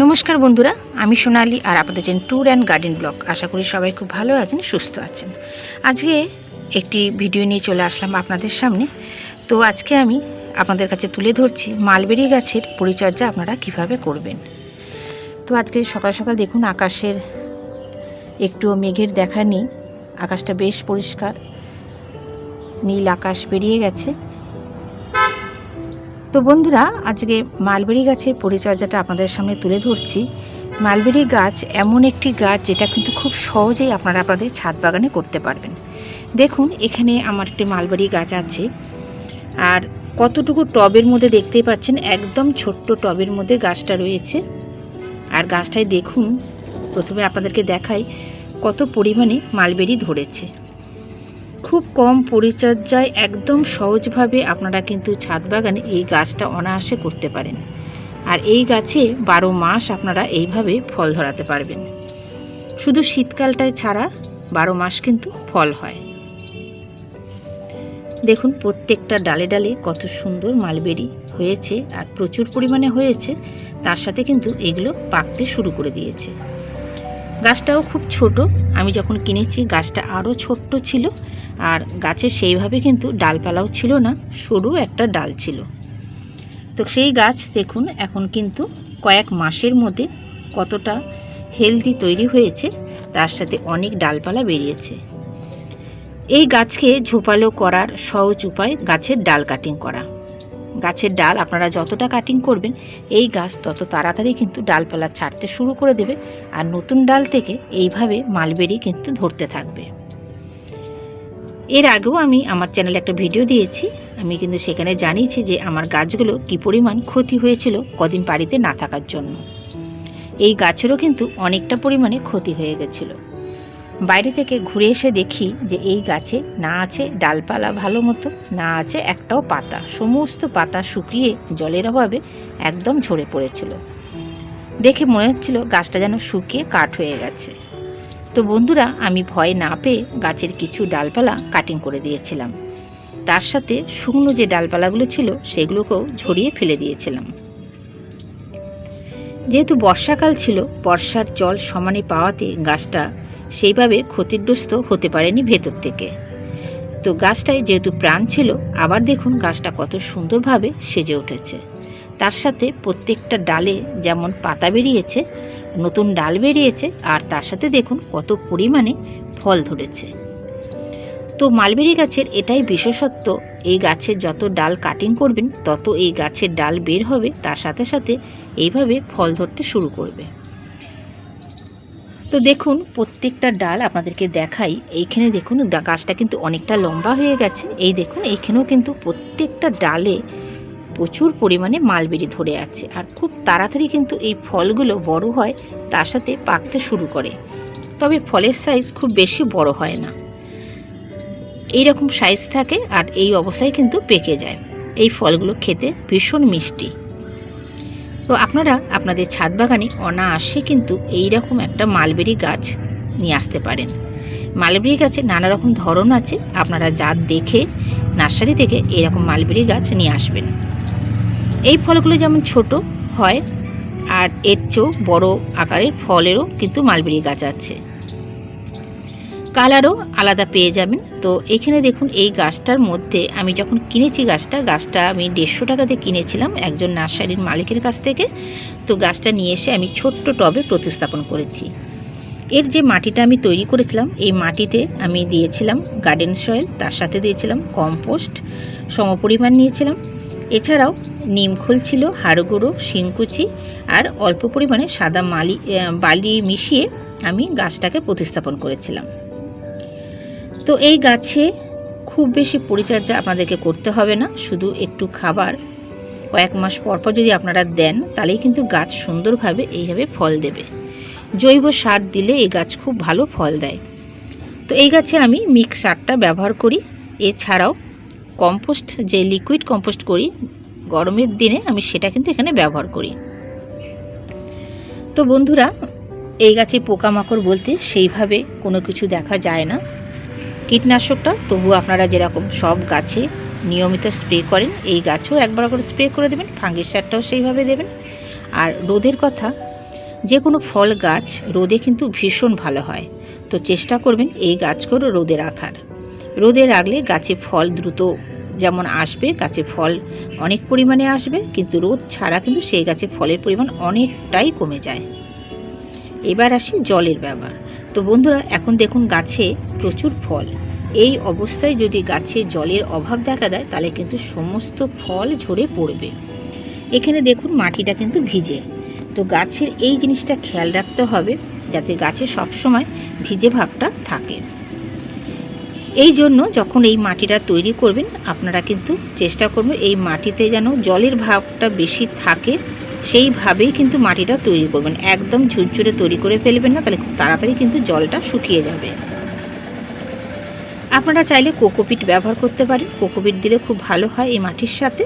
নমস্কার বন্ধুরা, আমি সোনালি আর আপনাদের যে ট্যুর অ্যান্ড গার্ডেন ব্লগ। আশা করি সবাই খুব ভালো আছেন, সুস্থ আছেন। আজকে একটি ভিডিও নিয়ে চলে আসলাম আপনাদের সামনে। তো আজকে আমি আপনাদের কাছে তুলে ধরছি মালবেরি গাছের পরিচর্যা আপনারা কীভাবে করবেন। তো আজকে সকাল সকাল দেখুন আকাশের একটুও মেঘের দেখা নেই, আকাশটা বেশ পরিষ্কার, নীল আকাশ বেরিয়ে গেছে। তো বন্ধুরা, আজকে মালবেরি গাছের পরিচর্যাটা আপনাদের সামনে তুলে ধরছি। মালবেরি গাছ এমন একটি গাছ যেটা কিন্তু খুব সহজেই আপনারা আপনাদের ছাদ বাগানে করতে পারবেন। দেখুন, এখানে আমার একটি মালবেরি গাছ আছে। আর কতটুকু টবের মধ্যে দেখতেই পাচ্ছেন, একদম ছোট্ট টবের মধ্যে গাছটা রয়েছে। আর গাছটায় দেখুন, প্রথমে আপনাদেরকে দেখাই কত পরিমাণে মালবেরি ধরেছে। খুব কম পরিচর্যায় একদম সহজভাবে আপনারা কিন্তু ছাদ বাগানে এই গাছটা অনায়াসে করতে পারেন। আর এই গাছে বারো মাস আপনারা এইভাবে ফল ধরাতে পারবেন। শুধু শীতকালটায় ছাড়া বারো মাস কিন্তু ফল হয়। দেখুন, প্রত্যেকটা ডালে ডালে কত সুন্দর মালবেরি হয়েছে আর প্রচুর পরিমাণে হয়েছে। তার সাথে কিন্তু এগুলো পাকতে শুরু করে দিয়েছে। গাছটাও খুব ছোট। আমি যখন কিনেছি, গাছটা আরও ছোট্ট ছিল। আর গাছের সেইভাবে কিন্তু ডালপালাও ছিল না, সরু একটা ডাল ছিল। তো সেই গাছ দেখুন, এখন কিন্তু কয়েক মাসের মধ্যে কতটা হেলদি তৈরি হয়েছে, তার সাথে অনেক ডালপালা বেরিয়েছে। এই গাছকে ঝোপালো করার সহজ উপায় গাছের ডাল কাটিং করা। গাছের ডাল আপনারা যতটা কাটিং করবেন, এই গাছ তত তাড়াতাড়ি কিন্তু ডালপালা ছাড়তে শুরু করে দেবে আর নতুন ডাল থেকে এইভাবে মালবেরি কিন্তু ধরতে থাকবে। এর আগেও আমি আমার চ্যানেলে একটা ভিডিও দিয়েছি, আমি কিন্তু সেখানে জানিয়েছি যে আমার গাছগুলো কি পরিমাণ ক্ষতি হয়েছিল কদিন বাড়িতে না থাকার জন্য। এই গাছেরও কিন্তু অনেকটা পরিমাণে ক্ষতি হয়ে গেছিল। বাইরে থেকে ঘুরে এসে দেখি যে এই গাছে না আছে ডালপালা ভালো মতো, না আছে একটাও পাতা। সমস্ত পাতা শুকিয়ে জলের অভাবে একদম ঝরে পড়েছিল। দেখে মনে হচ্ছিল গাছটা যেন শুকিয়ে কাঠ হয়ে গেছে। তো বন্ধুরা, আমি ভয় না পেয়ে গাছের কিছু ডালপালা কাটিং করে দিয়েছিলাম। তার সাথে শুকনো যে ডালপালাগুলো ছিল, সেগুলোকেও ঝরিয়ে ফেলে দিয়েছিলাম। যেহেতু বর্ষাকাল ছিল, বর্ষার জল সমানে পাওয়াতে গাছটা সেইভাবে ক্ষতিগ্রস্ত হতে পারেনি ভেতর থেকে। তো গাছটায় যেহেতু প্রাণ ছিল, আবার দেখুন গাছটা কত সুন্দরভাবে সেজে উঠেছে। তার সাথে প্রত্যেকটা ডালে যেমন পাতা বেরিয়েছে, নতুন ডাল বেরিয়েছে, আর তার সাথে দেখুন কত পরিমাণে ফল ধরেছে। তো মালবেরি গাছের এটাই বিশেষত্ব, এই গাছের যত ডাল কাটিং করবেন, তত এই গাছের ডাল বের হবে, তার সাথে সাথে এইভাবে ফল ধরতে শুরু করবে। তো দেখুন, প্রত্যেকটা ডাল আপনাদেরকে দেখাই। এইখানে দেখুন গাছটা কিন্তু অনেকটা লম্বা হয়ে গেছে। এই দেখুন, এইখানেও কিন্তু প্রত্যেকটা ডালে প্রচুর পরিমাণে মালবেরি ধরে আছে। আর খুব তাড়াতাড়ি কিন্তু এই ফলগুলো বড় হয়, তার সাথে পাকতে শুরু করে। তবে ফলের সাইজ খুব বেশি বড় হয় না। এই রকম সাইজ থাকে আর এই অবস্থায় কিন্তু পেকে যায়। এই ফলগুলো খেতে ভীষণ মিষ্টি। তো আপনারা আপনাদের ছাদ বাগানে অনায়াসে কিন্তু এই রকম একটা মালবেরি গাছ নিয়ে আসতে পারেন। মালবেরি গাছে নানা রকম ধরন আছে, আপনারা জাত দেখে নার্সারি থেকে এরকম মালবেরি গাছ নিয়ে আসবেন। এই ফলগুলো যেমন ছোট হয়, আর এর চেয়েও বড় আকারের ফলেরও কিন্তু মালবেরি গাছ আছে। কালারও আলাদা পেয়ে যাবেন। তো এখানে দেখুন, এই গাছটার মধ্যে আমি যখন কিনেছি গাছটা গাছটা আমি দেড়শো টাকাতে কিনেছিলাম একজন নার্সারির মালিকের কাছ থেকে। তো গাছটা নিয়ে এসে আমি ছোট্ট টবে প্রতিস্থাপন করেছি। এর যে মাটিটা আমি তৈরি করেছিলাম, এই মাটিতে আমি দিয়েছিলাম গার্ডেন সয়েল তার সাথে দিয়েছিলাম কম্পোস্ট সমপরিমাণ নিয়েছিলাম। এছাড়াও নিমখোল ছিল, হাড় গুঁড়ো, শিংকুচি, আর অল্প পরিমাণে সাদা মালি বালি মিশিয়ে আমি গাছটাকে প্রতিস্থাপন করেছিলাম। তো এই গাছে খুব বেশি পরিচর্যা আপনাদেরকে করতে হবে না, শুধু একটু খাবার। কয়েক মাস পর পর যদি আপনারা দেন, তাহলেই কিন্তু গাছ সুন্দরভাবে এইভাবে ফল দেবে। জৈব সার দিলে এই গাছ খুব ভালো ফল দেয়। তো এই গাছে আমি মিক্স সারটা ব্যবহার করি। এছাড়াও কম্পোস্ট, যে লিকুইড কম্পোস্ট করি, গরমের দিনে আমি সেটা কিন্তু এখানে ব্যবহার করি। তো বন্ধুরা, এই গাছে পোকামাকড় বলতে সেইভাবে কোনো কিছু দেখা যায় না। কীটনাশকটা, তবু আপনারা যেরকম সব গাছে নিয়মিত স্প্রে করেন, এই গাছেও একবার করে স্প্রে করে দেবেন ফাঙ্গিসারটাও সেইভাবে দেবেন। আর রোদের কথা যে কোনো ফল গাছ রোদে কিন্তু ভীষণ ভালো হয়, তো চেষ্টা করবেন এই গাছগুলো রোদে রাখার। রোদে রাখলে গাছে ফল দ্রুত যেমন আসবে, গাছে ফল অনেক পরিমাণে আসবে, কিন্তু রোদ ছাড়া কিন্তু সেই গাছে ফলের পরিমাণ অনেকটাই কমে যায়। এবার আসি জলের ব্যবহার। তো বন্ধুরা, এখন দেখুন গাছে প্রচুর ফল। এই অবস্থায় যদি গাছে জলের অভাব দেখা দেয়, তাহলে কিন্তু সমস্ত ফল ঝরে পড়বে। এখানে দেখুন মাটিটা কিন্তু ভিজে। তো গাছের এই জিনিসটা খেয়াল রাখতে হবে, যাতে গাছে সবসময় ভিজে ভাবটা থাকে। এই জন্য যখন এই মাটিটা তৈরি করবেন, আপনারা কিন্তু চেষ্টা করবেন এই মাটিতে যেন জলের ভাবটা বেশি থাকে। সেইভাবেই কিন্তু মাটিটা তৈরি করবেন। একদম ঝুরঝুরে তৈরি করে ফেলবেন না, তাহলে খুব তাড়াতাড়ি কিন্তু জলটা শুকিয়ে যাবে। আপনারা চাইলে কোকোপিট ব্যবহার করতে পারেন। কোকোপিট দিলে খুব ভালো হয় এই মাটির সাথে।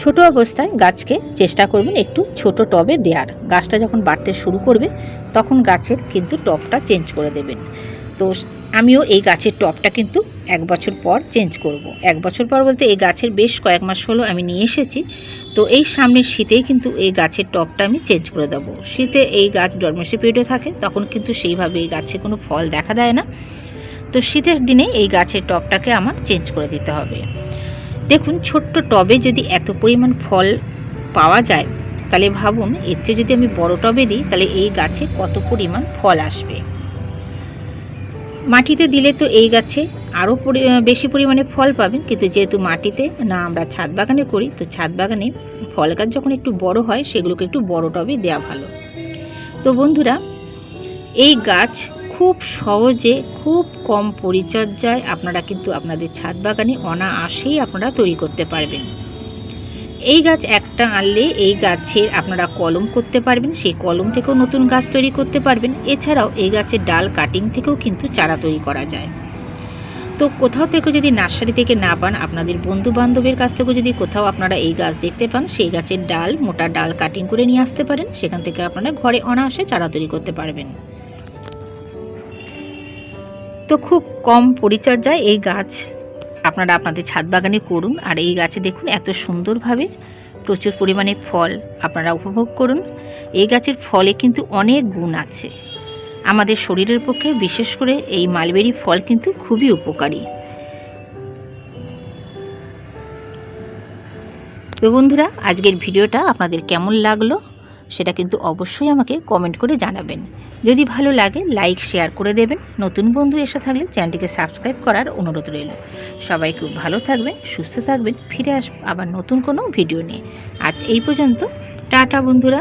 ছোট অবস্থায় গাছকে চেষ্টা করবেন একটু ছোট টবে দেওয়ার গাছটা যখন বাড়তে শুরু করবে, তখন গাছের কিন্তু টবটা চেঞ্জ করে দেবেন। তো আমিও এই গাছের টবটা কিন্তু এক বছর পর চেঞ্জ করব। এক বছর পর বলতে এই গাছের বেশ কয়েক মাস হলো আমি নিয়ে এসেছি। তো এই সামনের শীতেই কিন্তু এই গাছের টবটা আমি চেঞ্জ করে দেবো। শীতে এই গাছ ডরমেসি পিরিয়ডে থাকে, তখন কিন্তু সেইভাবে এই গাছে কোনো ফল দেখা দেয় না। তো শীতের দিনে এই গাছের টবটাকে আমার চেঞ্জ করে দিতে হবে। দেখুন, ছোট্ট টবে যদি এত পরিমাণ ফল পাওয়া যায়, তাহলে ভাবুন, এর চেয়ে যদি আমি বড় টবে দিই, তাহলে এই গাছে কত পরিমাণ ফল আসবে? মাটিতে দিলে তো এই গাছে আরও বেশি পরিমাণে ফল পাবেন। কিন্তু যেহেতু মাটিতে, না, আমরা ছাদ বাগানে করি, তো ছাদ বাগানে ফল গাছ যখন একটু বড় হয়, সেগুলোকে একটু বড় টবে দেওয়া ভালো। তো বন্ধুরা, এই গাছ খুব সহজে, খুব কম পরিচর্যায় আপনারা কিন্তু আপনাদের ছাদ বাগানে অনায়াসেই আপনারা তৈরি করতে পারবেন। এই গাছ একটা আনলে এই গাছের আপনারা কলম করতে পারবেন, সেই কলম থেকেও নতুন গাছ তৈরি করতে পারবেন। এছাড়াও এই গাছের ডাল কাটিং থেকেও কিন্তু চারা তৈরি করা যায়। তো কোথাও থেকে যদি নার্সারি থেকে না পান, আপনাদের বন্ধু বান্ধবের কাছ থেকেও যদি কোথাও আপনারা এই গাছ দেখতে পান, সেই গাছের ডাল, মোটা ডাল কাটিং করে নিয়ে আসতে পারেন। সেখান থেকে আপনারা ঘরে অনায়াসে চারা তৈরি করতে পারবেন। তো খুব কম পরিচর্যায় এই গাছ আপনারা আপনাদের ছাদ বাগানে করুন। আর এই গাছে দেখুন এত সুন্দরভাবে প্রচুর পরিমাণে ফল আপনারা উপভোগ করুন। এই গাছের ফলে কিন্তু অনেক গুণ আছে। আমাদের শরীরের পক্ষে বিশেষ করে এই মালবেরি ফল কিন্তু খুবই উপকারী। তো বন্ধুরা, আজকের ভিডিওটা আপনাদের কেমন লাগল? সেটা কিন্তু অবশ্যই আমাকে কমেন্ট করে জানাবেন। যদি ভালো লাগে লাইক শেয়ার করে দেবেন। নতুন বন্ধু এসে থাকলে চ্যানেলটিকে সাবস্ক্রাইব করার অনুরোধ রইল। সবাই খুব ভালো থাকবেন, সুস্থ থাকবেন, ফিরে আসব আবার নতুন কোনো ভিডিও নিয়ে। আজ এই পর্যন্ত। টাটা বন্ধুরা।